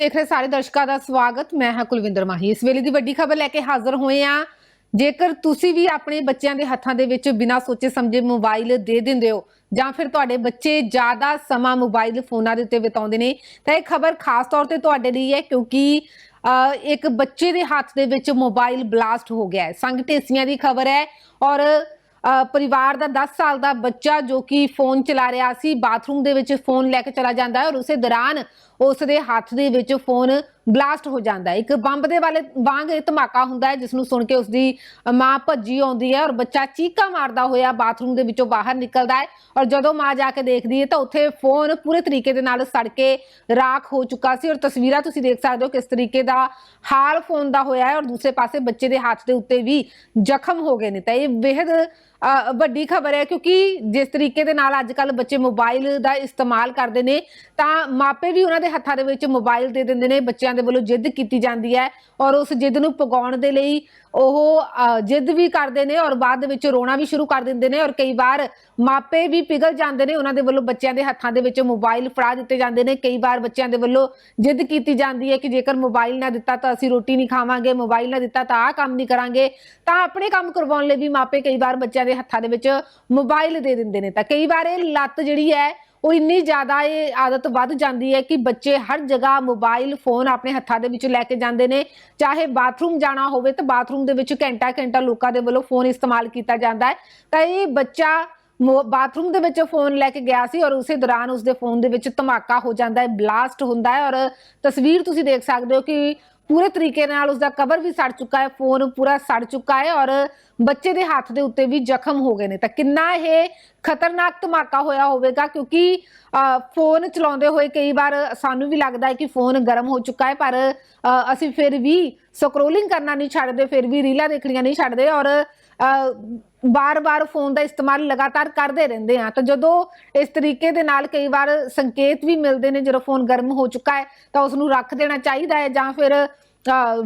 ਦੇਖ ਰਹੇ ਸਾਰੇ ਦਰਸ਼ਕਾਂ ਦਾ ਸਵਾਗਤ। ਮੈਂ ਹਾਂ ਕੁਲਵਿੰਦਰ ਮਾਹੀ। ਇਸ ਵੇਲੇ ਦੀ ਵੱਡੀ ਖਬਰ ਲੈ ਕੇ ਹਾਜ਼ਰ ਹੋਏ ਆ ਜੇਕਰ ਤੁਸੀਂ ਵੀ ਆਪਣੇ ਬੱਚਿਆਂ ਦੇ ਹੱਥਾਂ ਦੇ ਵਿੱਚ ਬਿਨਾਂ ਸੋਚੇ ਸਮਝੇ ਮੋਬਾਈਲ ਦੇ ਦਿੰਦੇ ਹੋ ਜਾਂ ਫਿਰ ਤੁਹਾਡੇ ਬੱਚੇ ਜ਼ਿਆਦਾ ਸਮਾਂ ਮੋਬਾਈਲ ਫੋਨਾਂ ਦੇ ਉੱਤੇ ਬਿਤਾਉਂਦੇ ਨੇ ਤਾਂ ਇਹ ਖਬਰ ਖਾਸ ਤੌਰ ਤੇ ਤੁਹਾਡੇ ਲਈ ਹੈ ਕਿਉਂਕਿ ਅ, ਇੱਕ ਬੱਚੇ ਦੇ ਹੱਥ ਦੇ ਵਿੱਚ ਮੋਬਾਈਲ ਬਲਾਸਟ ਹੋ ਗਿਆ ਹੈ। ਸੰਗ ਢੇਸੀਆਂ ਦੀ ਖਬਰ ਹੈ ਔਰ ਪਰਿਵਾਰ ਦਾ 10 ਸਾਲ ਦਾ ਬੱਚਾ ਜੋ ਕਿ ਫੋਨ ਚਲਾ ਰਿਹਾ ਸੀ, ਬਾਥਰੂਮ ਦੇ ਵਿੱਚ ਫੋਨ ਲੈ ਕੇ ਚਲਾ ਜਾਂਦਾ ਹੈ ਔਰ ਉਸੇ ਦੌਰਾਨ ਉਸ ਦੇ ਹੱਥ ਦੇ ਵਿੱਚ ਫੋਨ ਬਲਾਸਟ ਹੋ ਜਾਂਦਾ ਹੈ। ਇੱਕ ਬੰਬ ਦੇ ਵਾਲੇ ਵਾਂਗ ਇਹ ਧਮਾਕਾ ਹੁੰਦਾ ਹੈ, ਜਿਸ ਨੂੰ ਸੁਣ ਕੇ ਉਸ ਦੀ ਮਾਂ ਭੱਜੀ ਆਉਂਦੀ ਹੈ ਔਰ ਬੱਚਾ ਚੀਕਾਂ ਮਾਰਦਾ ਹੋਇਆ ਬਾਥਰੂਮ ਦੇ ਵਿੱਚੋਂ ਬਾਹਰ ਨਿਕਲਦਾ ਹੈ ਔਰ ਜਦੋਂ ਮਾਂ ਜਾ ਕੇ ਦੇਖਦੀ ਹੈ ਤਾਂ ਉੱਥੇ ਫੋਨ ਪੂਰੇ ਤਰੀਕੇ ਦੇ ਨਾਲ ਸੜ ਕੇ ਰਾਖ ਹੋ ਚੁੱਕਾ ਸੀ ਔਰ ਤਸਵੀਰਾਂ ਤੁਸੀਂ ਦੇਖ ਸਕਦੇ ਹੋ ਕਿਸ ਤਰੀਕੇ ਦਾ ਹਾਲ ਫੋਨ ਦਾ ਹੋਇਆ ਹੈ ਔਰ ਦੂਸਰੇ ਪਾਸੇ ਬੱਚੇ ਦੇ ਹੱਥ ਦੇ ਉੱਤੇ ਵੀ ਜ਼ਖਮ ਹੋ ਗਏ ਨੇ। ਤਾਂ ਇਹ ਬੇहद ਵੱਡੀ ਖਬਰ ਹੈ ਕਿਉਂਕਿ ਜਿਸ ਤਰੀਕੇ ਦੇ ਨਾਲ ਅੱਜ ਕੱਲ ਬੱਚੇ ਮੋਬਾਈਲ ਦਾ ਇਸਤੇਮਾਲ ਕਰਦੇ ਨੇ, ਤਾਂ ਮਾਪੇ ਵੀ ਉਹਨਾਂ ਦੇ ਹੱਥਾਂ ਦੇ ਵਿੱਚ ਮੋਬਾਈਲ ਦੇ ਦਿੰਦੇ ਨੇ, ਬੱਚਿਆਂ ਦੇ ਵੱਲੋਂ ਜਿੱਦ ਕੀਤੀ ਜਾਂਦੀ ਹੈ ਔਰ ਉਸ ਜਿੱਦ ਨੂੰ ਪਗਾਉਣ ਦੇ ਲਈ ਉਹ ਜਿੱਦ ਵੀ ਕਰਦੇ ਨੇ ਔਰ ਬਾਅਦ ਦੇ ਵਿੱਚ ਰੋਣਾ ਵੀ ਸ਼ੁਰੂ ਕਰ ਦਿੰਦੇ ਨੇ ਔਰ ਕਈ ਵਾਰ ਮਾਪੇ ਵੀ ਪਿਘਲ ਜਾਂਦੇ ਨੇ, ਉਹਨਾਂ ਦੇ ਵੱਲੋਂ ਬੱਚਿਆਂ ਦੇ ਹੱਥਾਂ ਦੇ ਵਿੱਚ ਮੋਬਾਈਲ ਫੜਾ ਦਿੱਤੇ ਜਾਂਦੇ ਨੇ। ਕਈ ਵਾਰ ਬੱਚਿਆਂ ਦੇ ਵੱਲੋਂ ਜਿੱਦ ਕੀਤੀ ਜਾਂਦੀ ਹੈ ਕਿ ਜੇਕਰ ਮੋਬਾਈਲ ਨਾ ਦਿੱਤਾ ਤਾਂ ਅਸੀਂ ਰੋਟੀ ਨਹੀਂ ਖਾਵਾਂਗੇ ਮੋਬਾਈਲ ਨਾ ਦਿੱਤਾ ਤਾਂ ਆਹ ਕੰਮ ਨਹੀਂ ਕਰਾਂਗੇ। ਤਾਂ ਆਪਣੇ ਕੰਮ ਕਰਵਾਉਣ ਲਈ ਵੀ ਮਾਪੇ ਕਈ ਵਾਰ ਬੱਚਿਆਂ ਦੇ ਹੱਥਾਂ ਦੇ ਵਿੱਚ ਮੋਬਾਈਲ ਦੇ ਦਿੰਦੇ ਨੇ। ਤਾਂ ਕਈ ਵਾਰ ਇਹ ਲੱਤ ਜਿਹੜੀ ਹੈ ਉਹ ਇੰਨੀ ਜ਼ਿਆਦਾ ਇਹ ਆਦਤ ਵੱਧ ਜਾਂਦੀ ਹੈ ਕਿ ਬੱਚੇ ਹਰ ਜਗ੍ਹਾ ਮੋਬਾਈਲ ਫੋਨ ਆਪਣੇ ਹੱਥਾਂ ਦੇ ਵਿੱਚ ਲੈ ਕੇ ਜਾਂਦੇ ਨੇ। ਚਾਹੇ ਬਾਥਰੂਮ ਜਾਣਾ ਹੋਵੇ ਤਾਂ ਬਾਥਰੂਮ ਦੇ ਵਿੱਚ ਘੰਟਾ ਘੰਟਾ ਲੋਕਾਂ ਦੇ ਵੱਲੋਂ ਫੋਨ ਇਸਤੇਮਾਲ ਕੀਤਾ ਜਾਂਦਾ ਹੈ। ਤਾਂ ਇਹ ਬੱਚਾ ਬਾਥਰੂਮ ਦੇ ਵਿੱਚ ਫੋਨ ਲੈ ਕੇ ਗਿਆ ਸੀ ਔਰ ਉਸੇ ਦੌਰਾਨ ਉਸਦੇ ਫੋਨ ਦੇ ਵਿੱਚ ਧਮਾਕਾ ਹੋ ਜਾਂਦਾ ਹੈ ਬਲਾਸਟ ਹੁੰਦਾ ਹੈ। ਔਰ ਤਸਵੀਰ ਤੁਸੀਂ ਦੇਖ ਸਕਦੇ ਹੋ ਕਿ ਪੂਰੇ ਤਰੀਕੇ ਨਾਲ ਉਸਦਾ ਕਵਰ ਵੀ ਸੜ ਚੁੱਕਾ ਹੈ ਫੋਨ ਪੂਰਾ ਸੜ ਚੁੱਕਾ ਹੈ ਔਰ ਬੱਚੇ ਦੇ ਹੱਥ ਦੇ ਉੱਤੇ ਵੀ ਜ਼ਖਮ ਹੋ ਗਏ ਨੇ। ਤਾਂ ਕਿੰਨਾ ਇਹ ਖਤਰਨਾਕ ਧਮਾਕਾ ਹੋਇਆ ਹੋਵੇਗਾ ਕਿਉਂਕਿ ਫੋਨ ਚਲਾਉਂਦੇ ਹੋਏ ਕਈ ਵਾਰ ਸਾਨੂੰ ਵੀ ਲੱਗਦਾ ਹੈ ਕਿ ਫੋਨ ਗਰਮ ਹੋ ਚੁੱਕਾ ਹੈ, ਪਰ ਅਸੀਂ ਫਿਰ ਵੀ ਸਕਰੋਲਿੰਗ ਕਰਨਾ ਨਹੀਂ ਛੱਡਦੇ, ਫਿਰ ਵੀ ਰੀਲਾਂ ਦੇਖਣੀਆਂ ਨਹੀਂ ਛੱਡਦੇ ਔਰ ਬਾਰ-ਬਾਰ ਫੋਨ ਦਾ ਇਸਤੇਮਾਲ ਲਗਾਤਾਰ ਕਰਦੇ ਰਹਿੰਦੇ ਆ ਤਾਂ ਜਦੋਂ ਇਸ ਤਰੀਕੇ ਦੇ ਨਾਲ ਕਈ ਵਾਰ ਸੰਕੇਤ ਵੀ ਮਿਲਦੇ ਨੇ, ਜਦੋਂ ਫੋਨ ਗਰਮ ਹੋ ਚੁੱਕਾ ਹੈ, ਤਾਂ ਉਸ ਨੂੰ ਰੱਖ ਦੇਣਾ ਚਾਹੀਦਾ ਹੈ ਜਾਂ ਫਿਰ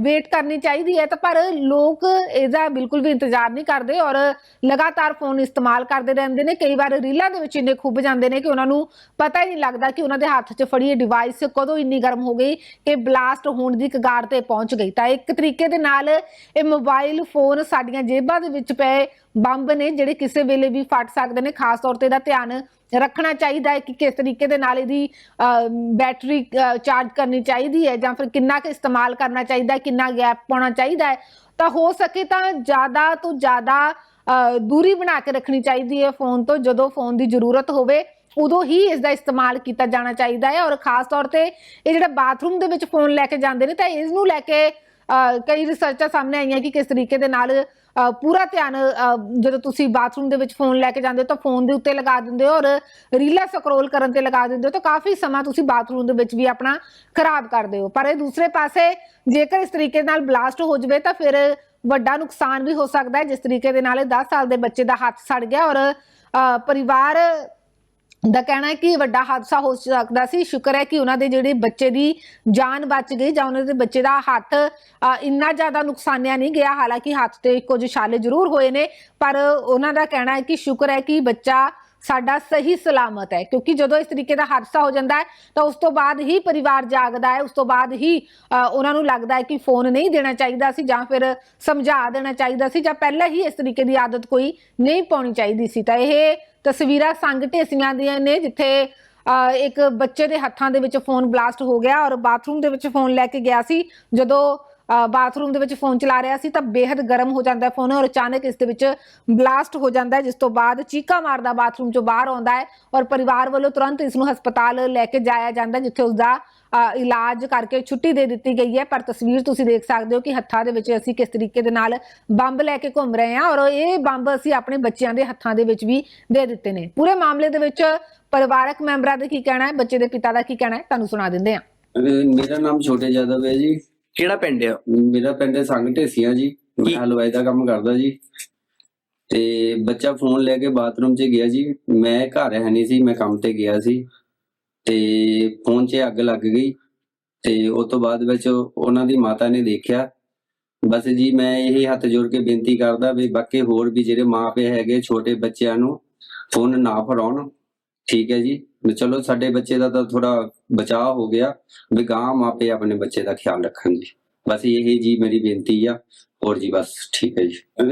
ਵੇਟ ਕਰਨੀ ਚਾਹੀਦੀ ਹੈ ਤਾਂ ਪਰ ਲੋਕ ਇਹਦਾ ਬਿਲਕੁਲ ਵੀ ਇੰਤਜ਼ਾਰ ਨਹੀਂ ਕਰਦੇ ਔਰ ਲਗਾਤਾਰ ਫੋਨ ਇਸਤੇਮਾਲ ਕਰਦੇ ਰਹਿੰਦੇ ਨੇ। ਕਈ ਵਾਰ ਰੀਲਾਂ ਦੇ ਵਿੱਚ ਇੰਨੇ ਖੁੱਬ ਜਾਂਦੇ ਨੇ ਕਿ ਉਹਨਾਂ ਨੂੰ ਪਤਾ ਹੀ ਨਹੀਂ ਲੱਗਦਾ ਕਿ ਉਹਨਾਂ ਦੇ ਹੱਥ 'ਚ ਫੜੀ ਇਹ ਡਿਵਾਈਸ ਕਦੋਂ ਇੰਨੀ ਗਰਮ ਹੋ ਗਈ ਕਿ ਬਲਾਸਟ ਹੋਣ ਦੀ ਕਗਾਰ ਤੇ ਪਹੁੰਚ ਗਈ। ਤਾਂ ਇੱਕ ਤਰੀਕੇ ਦੇ ਨਾਲ ਇਹ ਮੋਬਾਈਲ ਫੋਨ ਸਾਡੀਆਂ ਜੇਬਾਂ ਦੇ ਵਿੱਚ ਪਏ ਬੰਬ ਨੇ ਜਿਹੜੇ ਕਿਸੇ ਵੇਲੇ ਵੀ ਫਟ ਸਕਦੇ ਨੇ। ਖਾਸ ਤੌਰ ਤੇ ਇਹਦਾ ਧਿਆਨ ਰੱਖਣਾ ਚਾਹੀਦਾ ਹੈ ਕਿ ਕਿਸ ਤਰੀਕੇ ਦੇ ਨਾਲ ਇਹਦੀ ਬੈਟਰੀ ਚਾਰਜ ਕਰਨੀ ਚਾਹੀਦੀ ਹੈ ਜਾਂ ਫਿਰ ਕਿੰਨਾ ਕੁ ਇਸਤੇਮਾਲ ਕਰਨਾ ਚਾਹੀਦਾ ਹੈ ਕਿੰਨਾ ਗੈਪ ਪਾਉਣਾ ਚਾਹੀਦਾ ਹੈ ਤਾਂ ਹੋ ਸਕੇ ਤਾਂ ਜ਼ਿਆਦਾ ਤੋਂ ਜ਼ਿਆਦਾ ਦੂਰੀ ਬਣਾ ਕੇ ਰੱਖਣੀ ਚਾਹੀਦੀ ਹੈ ਫੋਨ ਤੋਂ ਜਦੋਂ ਫੋਨ ਦੀ ਜ਼ਰੂਰਤ ਹੋਵੇ ਉਦੋਂ ਹੀ ਇਸ ਦਾ ਇਸਤੇਮਾਲ ਕੀਤਾ ਜਾਣਾ ਚਾਹੀਦਾ ਹੈ ਔਰ ਖਾਸ ਤੌਰ ਤੇ ਇਹ ਜਿਹੜਾ ਬਾਥਰੂਮ ਦੇ ਵਿੱਚ ਫੋਨ ਲੈ ਕੇ ਜਾਂਦੇ ਨੇ ਤਾਂ ਇਸ ਨੂੰ ਲੈ ਕੇ ਅਹ, ਕਈ ਰਿਸਰਚਾਂ ਸਾਹਮਣੇ ਆਈਆਂ ਕਿ ਕਿਸ ਤਰੀਕੇ ਦੇ ਨਾਲ ਪੂਰਾ ਧਿਆਨ ਜਦੋਂ ਤੁਸੀਂ ਬਾਥਰੂਮ ਦੇ ਵਿੱਚ ਫੋਨ ਲੈ ਕੇ ਜਾਂਦੇ ਹੋ ਤਾਂ ਫੋਨ ਦੇ ਉੱਤੇ ਲਗਾ ਦਿੰਦੇ ਹੋ ਔਰ ਰੀਲਾਂ ਸਕਰੋਲ ਕਰਨ ਤੇ ਲਗਾ ਦਿੰਦੇ ਹੋ ਤਾਂ ਕਾਫੀ ਸਮਾਂ ਤੁਸੀਂ ਬਾਥਰੂਮ ਦੇ ਵਿੱਚ ਵੀ ਆਪਣਾ ਖਰਾਬ ਕਰਦੇ ਹੋ। ਪਰ ਇਹ ਦੂਸਰੇ ਪਾਸੇ ਜੇਕਰ ਇਸ ਤਰੀਕੇ ਨਾਲ ਬਲਾਸਟ ਹੋ ਜਵੇ ਤਾਂ ਫਿਰ ਵੱਡਾ ਨੁਕਸਾਨ ਵੀ ਹੋ ਸਕਦਾ ਹੈ ਜਿਸ ਤਰੀਕੇ ਦੇ ਨਾਲ ਇਹ 10 ਸਾਲ ਦੇ ਬੱਚੇ ਦਾ ਹੱਥ ਸੜ ਗਿਆ ਔਰ ਅਹ, ਪਰਿਵਾਰ ਦਾ ਕਹਿਣਾ ਹੈ ਕਿ ਵੱਡਾ ਹਾਦਸਾ ਹੋ ਸਕਦਾ ਸੀ। ਸ਼ੁਕਰ ਹੈ ਕਿ ਉਹਨਾਂ ਦੇ ਜਿਹੜੇ ਬੱਚੇ ਦੀ ਜਾਨ ਬਚ ਗਈ ਜਾਂ ਉਹਨਾਂ ਦੇ ਬੱਚੇ ਦਾ ਹੱਥ ਇੰਨਾ ਜ਼ਿਆਦਾ ਨੁਕਸਾਨਿਆ ਨਹੀਂ ਗਿਆ। ਹਾਲਾਂਕਿ ਹੱਥ ਤੇ ਕੁਝ ਛਾਲੇ ਜ਼ਰੂਰ ਹੋਏ ਨੇ ਪਰ ਉਹਨਾਂ ਦਾ ਕਹਿਣਾ ਹੈ ਕਿ ਸ਼ੁਕਰ ਹੈ ਕਿ ਬੱਚਾ ਸਾਡਾ ਸਹੀ ਸਲਾਮਤ ਹੈ। ਕਿਉਂਕਿ ਜਦੋਂ ਇਸ ਤਰੀਕੇ ਦਾ ਹਾਦਸਾ ਹੋ ਜਾਂਦਾ ਹੈ ਤਾਂ ਉਸ ਤੋਂ ਬਾਅਦ ਹੀ ਪਰਿਵਾਰ ਜਾਗਦਾ ਹੈ। ਉਸ ਤੋਂ ਬਾਅਦ ਹੀ ਅ, ਉਹਨਾਂ ਨੂੰ ਲੱਗਦਾ ਹੈ ਕਿ ਫੋਨ ਨਹੀਂ ਦੇਣਾ ਚਾਹੀਦਾ ਸੀ ਜਾਂ ਫਿਰ ਸਮਝਾ ਦੇਣਾ ਚਾਹੀਦਾ ਸੀ ਜਾਂ ਪਹਿਲਾਂ ਹੀ ਇਸ ਤਰੀਕੇ ਦੀ ਆਦਤ ਕੋਈ ਨਹੀਂ ਪਾਉਣੀ ਚਾਹੀਦੀ ਸੀ। ਤਾਂ ਇਹ ਤਸਵੀਰਾਂ ਸੰਗ ਢੇਸੀਆਂ ਦੀਆਂ ਨੇ ਜਿੱਥੇ ਅ, ਇੱਕ ਬੱਚੇ ਦੇ ਹੱਥਾਂ ਦੇ ਵਿੱਚ ਫੋਨ ਬਲਾਸਟ ਹੋ ਗਿਆ ਔਰ ਬਾਥਰੂਮ ਦੇ ਵਿੱਚ ਫੋਨ ਲੈ ਕੇ ਗਿਆ ਸੀ। ਜਦੋਂ ਬਾਥਰੂਮ ਦੇ ਵਿੱਚ ਫੋਨ ਚਲਾ ਰਿਹਾ ਸੀ ਤਾਂ ਬੇहद ਗਰਮ ਹੋ ਜਾਂਦਾ ਹੈ ਫੋਨ ਔਰ ਅਚਾਨਕ ਇਸ ਦੇ ਵਿੱਚ ਬਲਾਸਟ ਹੋ ਜਾਂਦਾ ਹੈ, ਜਿਸ ਤੋਂ ਬਾਅਦ ਚੀਕਾ ਮਾਰਦਾ ਬਾਥਰੂਮ ਚੋਂ ਬਾਹਰ ਆਉਂਦਾ ਹੈ ਔਰ ਪਰਿਵਾਰ ਵੱਲੋਂ ਤੁਰੰਤ ਇਸ ਨੂੰ ਹਸਪਤਾਲ ਲੈ ਕੇ ਜਾਇਆ ਜਾਂਦਾ ਜਿੱਥੇ ਉਸ ਦਾ ਇਲਾਜ ਕਰਕੇ ਛੁੱਟੀ ਦੇ ਦਿੱਤੀ ਗਈ ਹੈ। ਪਰ ਤਸਵੀਰ ਤੁਸੀਂ ਦੇਖ ਸਕਦੇ ਹੋ ਕਿ ਹੱਥਾਂ ਦੇ ਵਿੱਚ ਅਸੀਂ ਕਿਸ ਤਰੀਕੇ ਦੇ ਨਾਲ ਬੰਬ ਲੈ ਕੇ ਘੁੰਮ ਰਹੇ ਹਾਂ ਔਰ ਇਹ ਬੰਬ ਅਸੀਂ ਆਪਣੇ ਬੱਚਿਆਂ ਦੇ ਹੱਥਾਂ ਦੇ ਵਿੱਚ ਵੀ ਦੇ ਦਿੱਤੇ ਨੇ। ਪੂਰੇ ਮਾਮਲੇ ਦੇ ਵਿੱਚ ਪਰਿਵਾਰਕ ਮੈਂਬਰਾਂ ਦਾ ਕੀ ਕਹਿਣਾ ਹੈ? ਬੱਚੇ ਦੇ ਪਿਤਾ ਦਾ ਕੀ ਕਹਿਣਾ ਹੈ? ਤੁਹਾਨੂੰ ਸੁਣਾ ਦਿੰਦੇ ਹਾਂ। ਮੇਰਾ ਨਾਮ ਛੋਟੇ ਜਾਦਵ ਹੈ ਜੀ। ਕਿਹੜਾ ਪਿੰਡ ਆ? ਮੇਰਾ ਪਿੰਡ ਸੰਗ ਢੇਸੀਆਂ ਜੀ ਮੈਂ? ਹਲਵਾਈ ਦਾ ਕੰਮ ਕਰਦਾ ਜੀ। ਤੇ ਬੱਚਾ ਫੋਨ ਲੈ ਕੇ ਬਾਥਰੂਮ 'ਚ ਗਿਆ ਜੀ। ਮੈਂ ਘਰ ਹੈ ਨਹੀਂ ਸੀ ਮੈਂ ਕੰਮ ਤੇ ਗਿਆ ਸੀ। ਤੇ ਫੋਨ 'ਚ ਅੱਗ ਲੱਗ ਗਈ। ਤੇ ਉਸ ਤੋਂ ਬਾਅਦ ਵਿੱਚ ਉਹਨਾਂ ਦੀ ਮਾਤਾ ਨੇ ਦੇਖਿਆ। ਬਸ ਜੀ ਮੈਂ ਇਹ ਹੱਥ ਜੋੜ ਕੇ ਬੇਨਤੀ ਕਰਦਾ ਵੀ ਬਾਕੀ ਹੋਰ ਵੀ ਜਿਹੜੇ ਮਾਪੇ ਹੈਗੇ ਛੋਟੇ ਬੱਚਿਆਂ ਨੂੰ ਫੋਨ ਨਾ ਫੜਾਉਣ। ਠੀਕ ਹੈ ਜੀ। ਵੀ ਚਲੋ ਸਾਡੇ ਬੱਚੇ ਦਾ ਤਾਂ ਥੋੜਾ ਬਚਾਅ ਹੋ ਗਿਆ। ਵੀ ਗਾਂ ਮਾਪੇ ਆਪਣੇ ਬੱਚੇ ਦਾ ਖਿਆਲ ਰੱਖਣ ਜੀ। ਬਸ ਇਹੀ ਜੀ ਮੇਰੀ ਬੇਨਤੀ ਆ। ਹੋਰ ਜੀ ਬਸ ਠੀਕ ਹੈ ਜੀ।